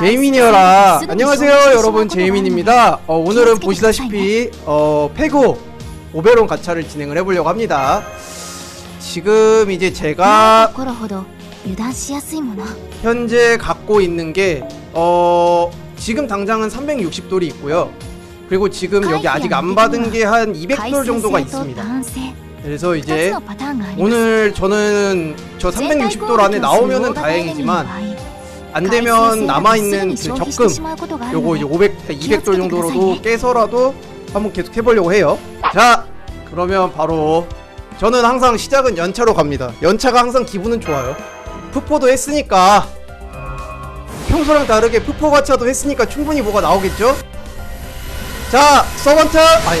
제이민이어라 안녕하세요 여러분 제이민입니다 어, 오늘은 보시다시피 어, 페고 오베론 가차를 진행을 해보려고 합니다 지금 이제 제가 현재 갖고 있는 게 어, 지금 당장은 360돌이 있고요 그리고 지금 여기 아직 안 받은 게 한 200돌 정도가 있습니다 그래서 이제 오늘 저는 저 360돌 안에 나오면은 다행이지만 안 되면 남아 있는 그 적금 요거 이제 500, 200돌 정도로도 깨서라도 한번 계속 해보려고 해요. 자, 그러면 바로 저는 항상 시작은 연차로 갑니다. 연차가 항상 기분은 좋아요. 푸포도 했으니까 평소랑 다르게 푸포 가차도 했으니까 충분히 뭐가 나오겠죠? 자, 서번트 아니, 아니.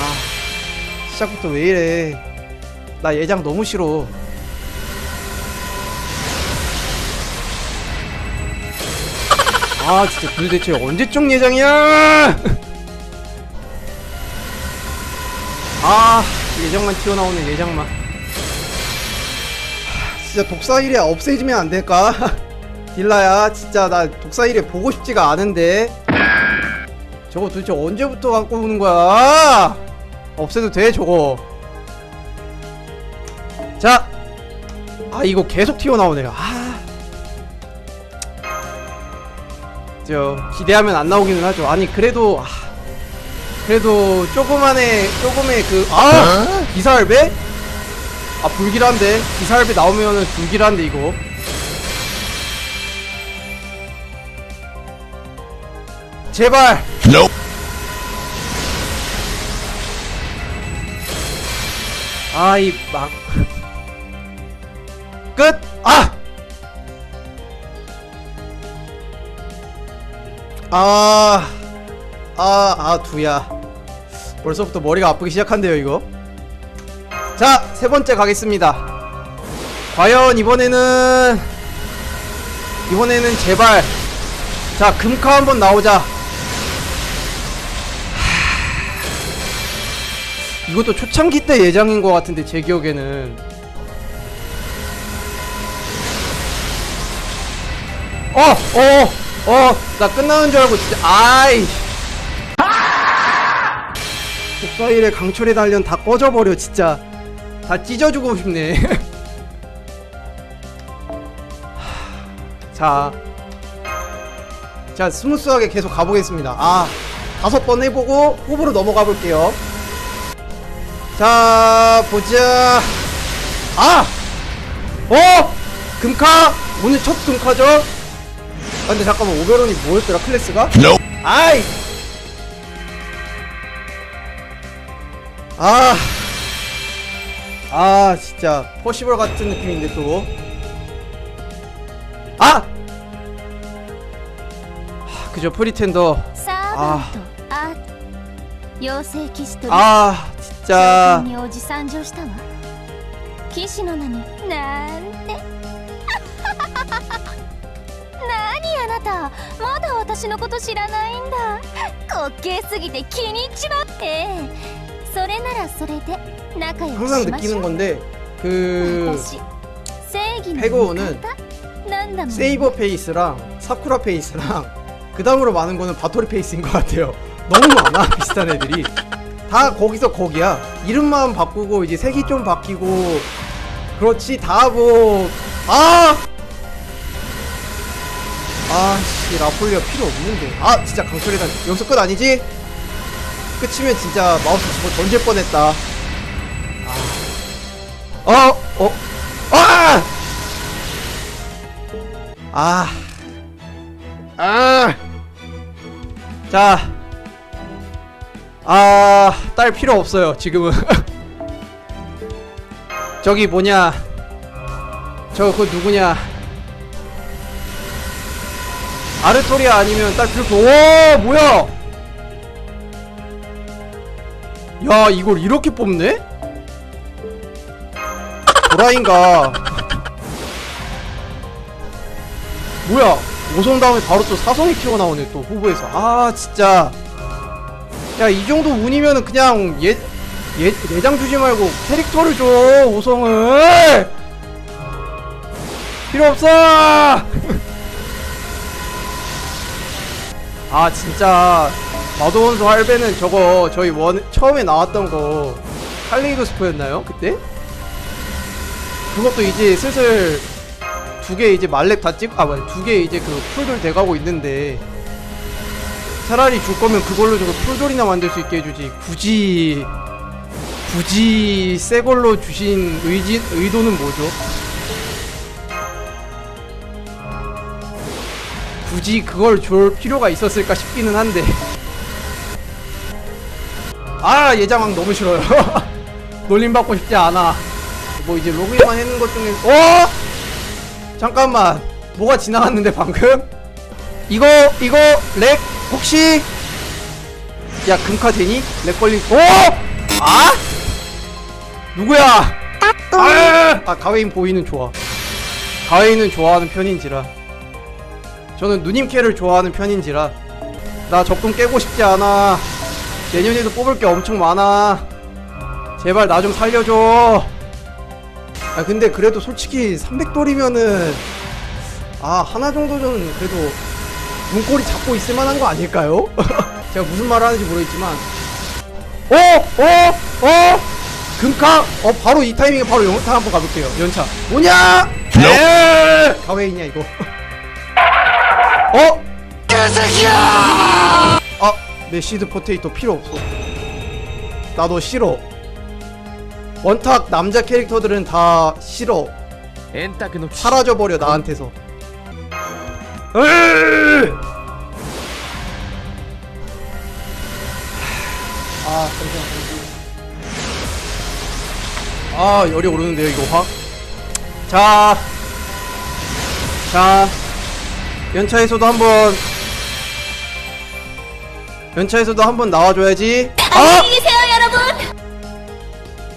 아, 시작부터 왜 이래? 나 예장 너무 싫어. 아 진짜 도대체 언제적 예정이야? 아 예정만 튀어나오네 예정만 하, 진짜 독사일에 없애지면 안 될까? 딜라야 진짜 나 독사일에 보고 싶지가 않은데 저거 도대체 언제부터 갖고 오는 거야? 없애도 돼 저거 자! 아 이거 계속 튀어나오네요 아 저 기대하면 안 나오기는 하죠. 아니 그래도 아, 그래도 조그만의 조금의 그아 기사할배? 아 불길한데 기사할배 나오면은 불길한데 이거. 제발. 아이 막. 끝. 아. 아, 아, 아, 두야. 벌써부터 머리가 아프기 시작한대요, 이거. 자, 세 번째 가겠습니다. 과연 이번에는, 이번에는 제발. 자, 금카 한번 나오자. 하, 이것도 초창기 때 예정인 것 같은데, 제 기억에는. 어, 어, 어, 나 끝나는 줄 알고 진짜 아이. 독사일에 강철의 단련 다 꺼져버려 진짜. 다 찢어주고 싶네. 자, 자 스무스하게 계속 가보겠습니다. 아, 다섯 번 해보고 후보로 넘어가 볼게요. 자, 보자. 아, 어, 금카 오늘 첫 금카죠? 아, 근데 잠깐만 오베론이 뭐였더라 클래스가? No. 아이. 아. 아 진짜 포시블 같은 느낌인데 또. 아. 아 그저 프리텐더. 아. 아 진짜. 喚に応じ参上したわ騎士の名になんて何あなたまだ私のこと知らないんだ滑稽すぎて気に入っちまってそれならそれで仲良く 항상 しまし 느끼는 ょう 건데 그 私正義の味 페고는 方なんだもん 세이버 페이스랑 사쿠라 페이스랑 그 다음으로 많은 거는 바토리 페이스인 것 같아요. 너무 많아 비슷한 애들이 다 거기서 거기야. 이름만 바꾸고 이제 색이 좀 바뀌고 그렇지 다 뭐 아. 아씨 라폴리아 필요 없는데 아 진짜 강철이다 여기서 끝 아니지? 끝이면 진짜 마우스 집어 던질 뻔했다 아. 어? 어? 아! 아. 아. 자. 아, 딸 필요 없어요, 지금은. 저기 뭐냐. 저, 그 누구냐. 아르토리아 아니면 딸 필요 없어. 오, 뭐야! 야, 이걸 이렇게 뽑네? 도라인가. 뭐야 오성 다음에 바로 또 사성이 튀어나오네 또 후보에서 아 진짜 야 이 정도 운이면은 그냥 예, 예 내장 주지 말고 캐릭터를 줘 오성을 필요 없어 아 진짜 마도원소 할배는 저거 저희 원 처음에 나왔던 거 칼리도스프였나요 그때? 그것도 이제 슬슬 두 개 이제 말렙 다 찍, 아, 맞아. 두 개 이제 그 풀돌 돼가고 있는데 차라리 줄 거면 그걸로 저거 풀돌이나 만들 수 있게 해주지. 굳이 굳이 새 걸로 주신 의지 의도는 뭐죠? 굳이 그걸 줄 필요가 있었을까 싶기는 한데. 아 예자망 너무 싫어요. 놀림 받고 싶지 않아. 뭐 이제 로그인만 해놓은 것 중에 어? 잠깐만 뭐가 지나갔는데 방금? 이거 이거 렉 혹시 야 금카 되니? 렉 걸린 오! 아? 누구야? 아! 아 가웨인 보이는 좋아 가웨인은 좋아하는 편인지라 저는 누님 캐를 좋아하는 편인지라 나 적금 깨고 싶지 않아 내년에도 뽑을 게 엄청 많아 제발 나 좀 살려줘 아 근데 그래도 솔직히 300돌이면은 아 하나 정도는 그래도 눈꼬리 잡고 있을 만한 거 아닐까요? 제가 무슨 말을 하는지 모르겠지만 어? 어? 어? 금카? 어 바로 이 타이밍에 바로 연타 한번 가볼게요 연차 뭐냐? 에 가웨이냐 이거 어? 개새끼야! 아, 내 시드 포테이토 필요 없어. 나도 싫어. 원탁 남자 캐릭터들은 다 싫어. 그 사라져버려 나한테서. 아, 아, 열이 오르는데요, 이거 확. 자. 자. 연차에서도 한번, 연차에서도 한번 나와줘야지. 아! 안녕히 계세요 여러분.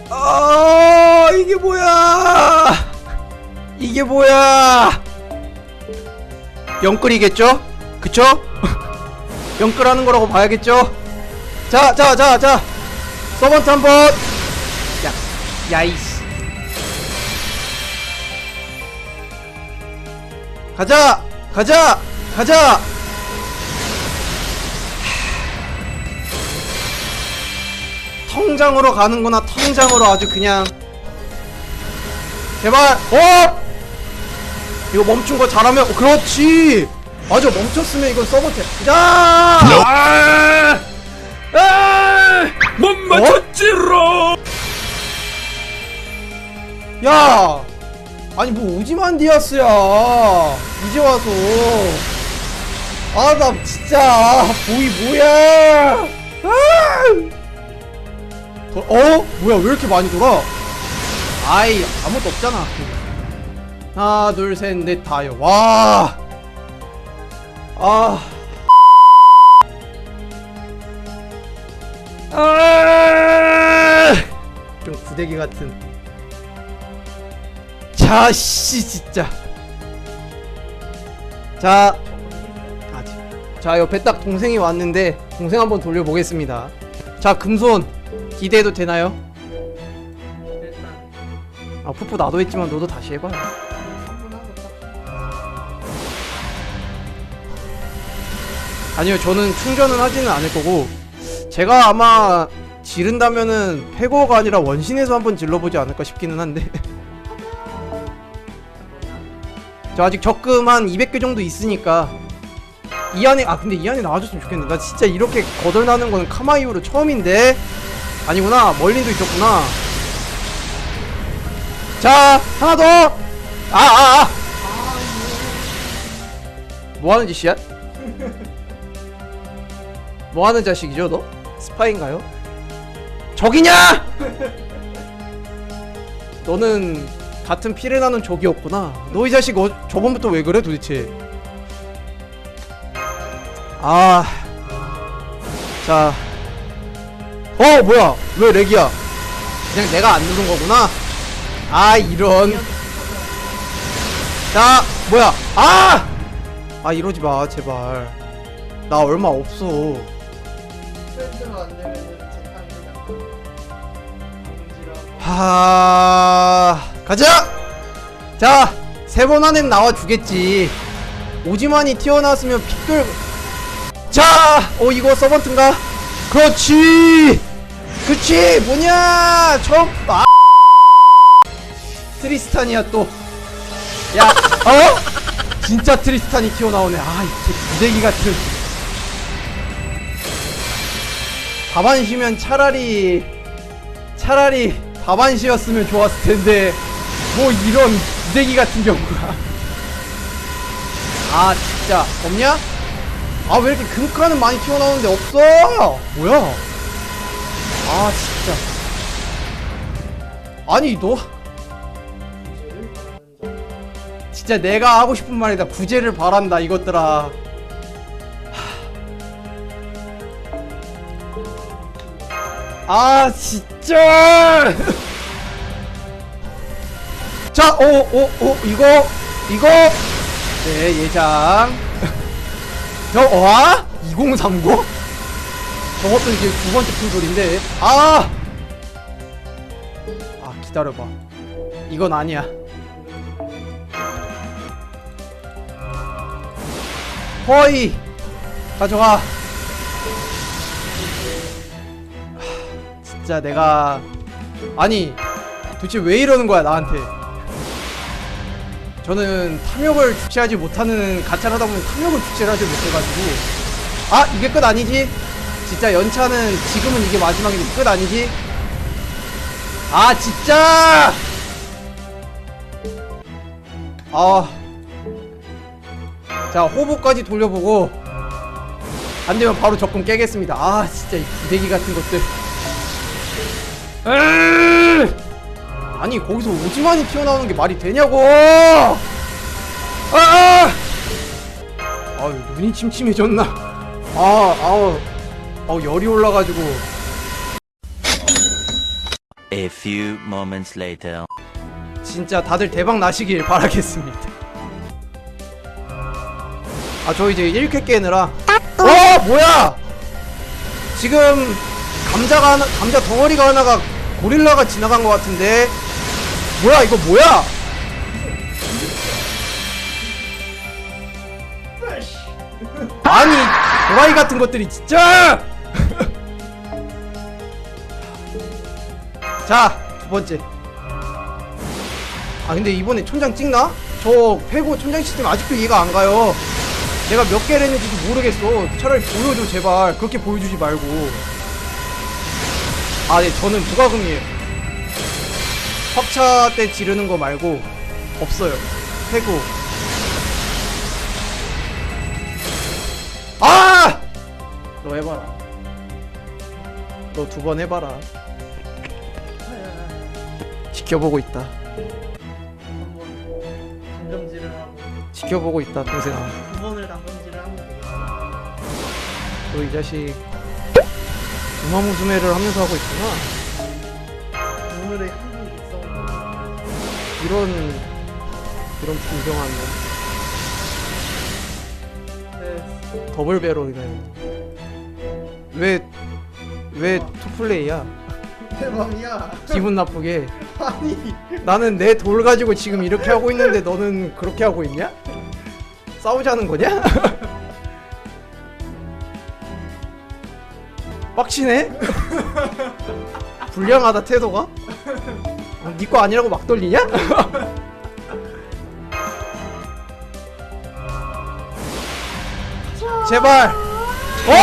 아 이게 뭐야? 이게 뭐야? 영끌이겠죠? 그쵸? 영끌하는 거라고 봐야겠죠? 자 자 자자. 서번트 한번. 야 야이씨. 가자 가자! 가자! 통장으로 가는구나 통장으로. 아주 그냥. 제발! 어? 이거 멈춘 거 잘하면 어, 그렇지! 맞아 멈췄으면 이건 서버테 자! 아! 아! 못 맞췄지롱. 야 아니 뭐 오지만 디아스야. 이제 와서. 아 나 진짜. 보이 뭐야? 아! 더- 어? 뭐야 왜 이렇게 많이 돌아? 아이 아무것도 없잖아. 하나 둘 셋 넷 다요. 와! 아. 아! 좀 구데기 같은 자 씨 진짜. 자 아직 자 옆에 딱 동생이 왔는데 동생 한번 돌려보겠습니다. 자 금손 기대해도 되나요? 아 푸푸 나도 했지만 너도 다시 해봐요 아니요 저는 충전은 하지는 않을 거고 제가 아마 지른다면은 패거가 아니라 원신에서 한번 질러보지 않을까 싶기는 한데 저 아직 적금 한 200개 정도 있으니까 이 안에 아 근데 이 안에 나와줬으면 좋겠는데 나 진짜 이렇게 거덜나는 거는 카마 이후로 처음인데 아니구나 멀린도 있었구나 자 하나 더 아아아 아, 아. 뭐하는 짓이야? 뭐하는 자식이죠 너? 스파인가요? 적이냐? 너는 같은 피를 나는 적이었구나. 너 이 자식 어, 저번부터 왜 그래 도대체? 아, 자, 어 뭐야? 왜 렉이야? 그냥 내가 안 누른 거구나. 아 이런. 자, 뭐야? 아, 아 이러지 마 제발. 나 얼마 없어. 하 가자 자 세 번 안에 나와 주겠지. 오지만이 튀어나왔으면 픽돌. 자, 어 이거 서번트인가? 그렇지. 그렇지. 뭐냐? 저 아. 트리스탄이야 또. 야, 어? 진짜 트리스탄이 튀어나오네. 아, 이 부대기 같은. 다반시면 차라리 차라리 다반시였으면 좋았을 텐데 뭐 이런 부대기 같은 경우가. 아 진짜 없냐? 아 왜 이렇게 금카는 많이 튀어나오는데 없어? 뭐야? 아 진짜. 아니 너 진짜 내가 하고 싶은 말이다. 구제를 바란다 이것들아. 아 진짜. 자, 오, 오, 오, 이거, 이거, 네, 예장. 저, 와? 2030? 저것도 이제 두 번째 풀돌인데, 아! 아, 기다려봐. 이건 아니야. 허이! 가져가. 하, 진짜 내가, 아니, 도대체 왜 이러는 거야, 나한테. 저는 탐욕을 주체하지 못하는 가차를 하다 보면 탐욕을 주체를 하지 못해가지고 아 이게 끝 아니지? 진짜 연차는 지금은 이게 마지막인데 끝 아니지? 아 진짜! 아. 자 호보까지 돌려보고 안되면 바로 적금 깨겠습니다 아 진짜 이 부대기 같은 것들 에이! 아니 거기서 오지만이 튀어나오는 게 말이 되냐고! 아! 아! 아유 눈이 침침해졌나? 아 아우 아우 열이 올라가지고 A few moments later. 진짜 다들 대박 나시길 바라겠습니다. 아 저 이제 1회 깨느라 어 뭐야? 지금 감자가 하나 감자 덩어리가 하나가 고릴라가 지나간 것 같은데 뭐야 이거 뭐야? 아니 도라이 같은 것들이 진짜! 자 두 번째. 아 근데 이번에 천장 찍나? 저 패고 천장 시스템 아직도 이해가 안 가요. 내가 몇 개를 했는지도 모르겠어. 차라리 보여줘 제발. 그렇게 보여주지 말고. 아네 저는 무과금이에요 확차 때 지르는 거 말고 없어요. 패고. 아! 너 해봐라. 너 두 번 해봐라. 지켜보고 있다. 하고. 지켜보고 있다 동생아. 두 번을 감정질을 하면 되겠다. 너이 자식 우마무스메를 하면서 하고 있구나. 오늘의 이런 이런 불경한 네. 더블 배럴이네 왜왜 투플레이야 대박이야. 기분 나쁘게 아니 나는 내 돌 가지고 지금 이렇게 하고 있는데 너는 그렇게 하고 있냐? 싸우자는 거냐? 빡치네? 불량하다 태도가? 니거 네 아니라고 막 돌리냐? 제발 어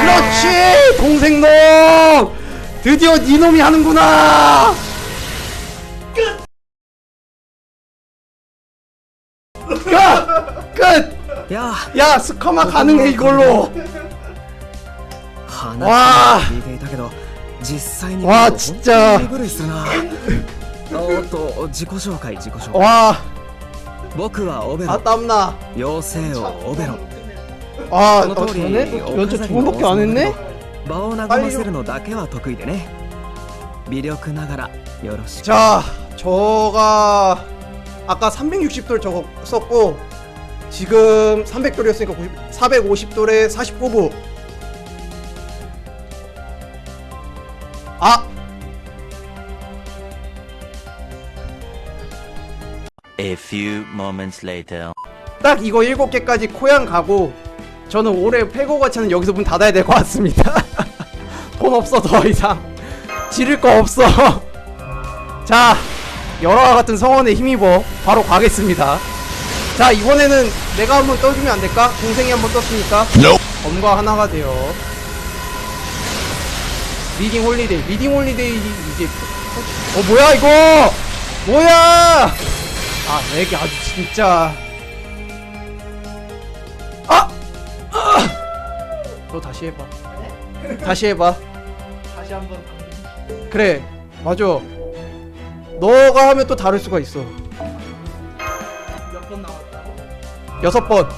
그렇지 동생놈 드디어 니놈이 하는구나 끝 끝! 야, 야 스커마 가능해 이걸로. 와, 와 진짜. 聞いていたけど実際にわあ見るとちっちゃ本当に身震いするなおっと自己紹介自己紹介 와 僕はオベ 아 ロン 땀나 妖精王オベロン 아 この 어, 通り 저네? 岡 연차 崎 두 の 번밖에 안 했네? 場を和ませるのだけは得意でね微力ながらよろしく 자 저가 아까 360돌 저거 썼고 지금 300돌이었으니까 450돌에 40호부 아! A few moments later. 딱 이거 7개까지 코양 가고 저는 올해 패고가차는 여기서 문 닫아야 될 것 같습니다. 돈 없어 더 이상. 지를 거 없어. 자 열화와 같은 성원에 힘입어 바로 가겠습니다. 자 이번에는 내가 한번 떠주면 안 될까? 동생이 한번 떴으니까. 검과 하나가 돼요. 리딩 홀리데이. 리딩 홀리데이 이제 어 뭐야 이거? 뭐야 아 내게 아주 진짜 아! 아! 너 다시 해봐 다시 해봐 다시 한번 그래 맞아 너가 하면 또 다를 수가 있어 몇 번 나왔다고? 여섯 번.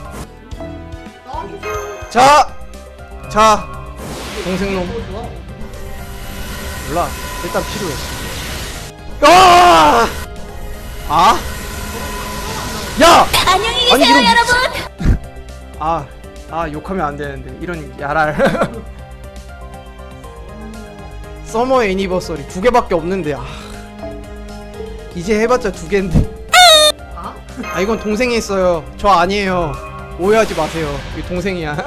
자! 자 동생놈? 몰라 일단 필요해 아! 아? 야! 안녕히 아니, 계세요 이런 여러분 아, 아 욕하면 안 되는데 이런 야랄 서머 애니버서리 두 개밖에 없는데 아 이제 해봤자 두 개인데 아? 아 이건 동생이 했어요 저 아니에요 오해하지 마세요 이 동생이야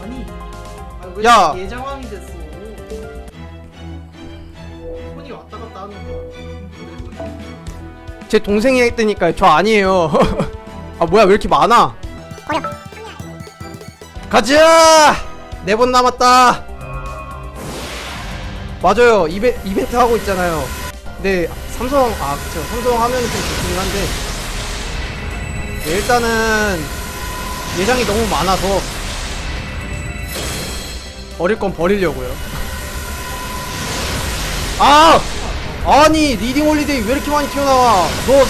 아니. 아, 왜 야! 예장왕이 제 동생이 했다니까요 저 아니에요. 아 뭐야 왜 이렇게 많아? 가자! 네 번 남았다. 맞아요. 이베, 이벤트 하고 있잖아요. 근데 삼성 아 그쵸. 삼성 하면은 좀 좋긴 한데. 네, 일단은 예상이 너무 많아서 버릴 건 버리려고요. 아 아니 리딩 홀리데이 왜 이렇게 많이 튀어나와? 너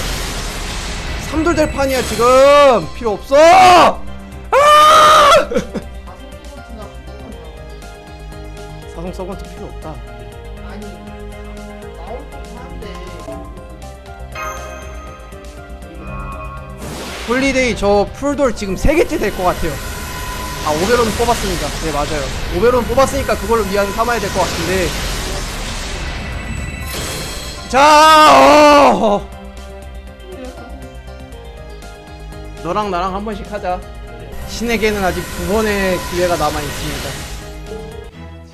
삼돌 될 판이야 지금. 필요 없어. 아! 사성 서번트 필요 없다. 아니. 나올 법도 한데. 홀리데이 저 풀돌 지금 3개째 될 것 같아요. 아 오베론 뽑았습니다. 네 맞아요. 오베론 뽑았으니까 그걸로 미안 삼아야 될 것 같은데 자 어. 너랑 나랑 한 번씩 하자 신에게는 아직 두 번의 기회가 남아 있습니다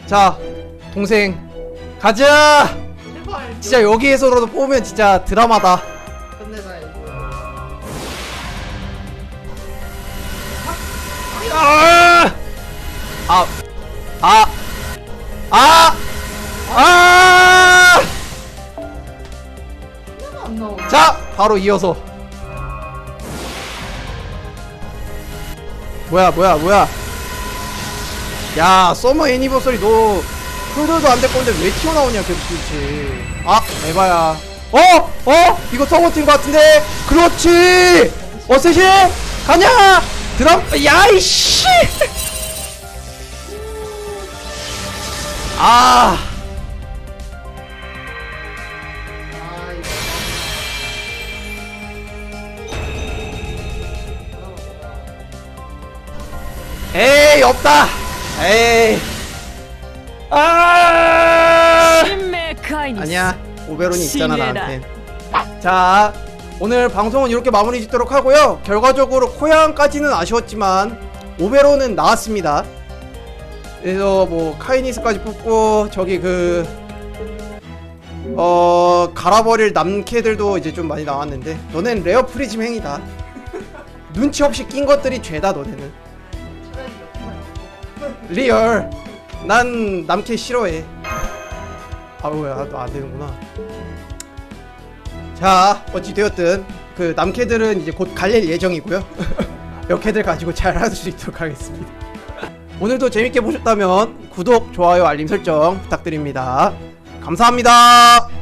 자 동생 가자. 진짜 여기에서라도 뽑으면 진짜 드라마다. 아! 아! 아! 아! 아! 나오네. 자, 바로 이어서. 뭐야, 뭐야, 뭐야. 야, 서머 애니버서리 너 풀들도 안 될 건데 왜 튀어나오냐, 계속 도대체. 아, 에바야. 어? 어? 이거 서버팀 같은데? 그렇지! 어셋이 가냐! 드럼, 야이씨! 아. 아 없다. 에이. 아. 아니야. 오베론이 있잖아 나한테. 자 오늘 방송은 이렇게 마무리 짓도록 하고요. 결과적으로 코양까지는 아쉬웠지만 오베론은 나왔습니다. 그래서 뭐 카이니스까지 뽑고 저기 그 어, 갈아버릴 남캐들도 이제 좀 많이 나왔는데 너넨 레어 프리즘 행이다. 눈치 없이 낀 것들이 죄다 너네는 리얼. 난 남캐 싫어해. 아 뭐야 너 안 되는구나. 자 어찌 되었든 그 남캐들은 이제 곧 갈릴 예정이고요. 여캐들 가지고 잘 할 수 있도록 하겠습니다. 오늘도 재밌게 보셨다면 구독 좋아요 알림 설정 부탁드립니다. 감사합니다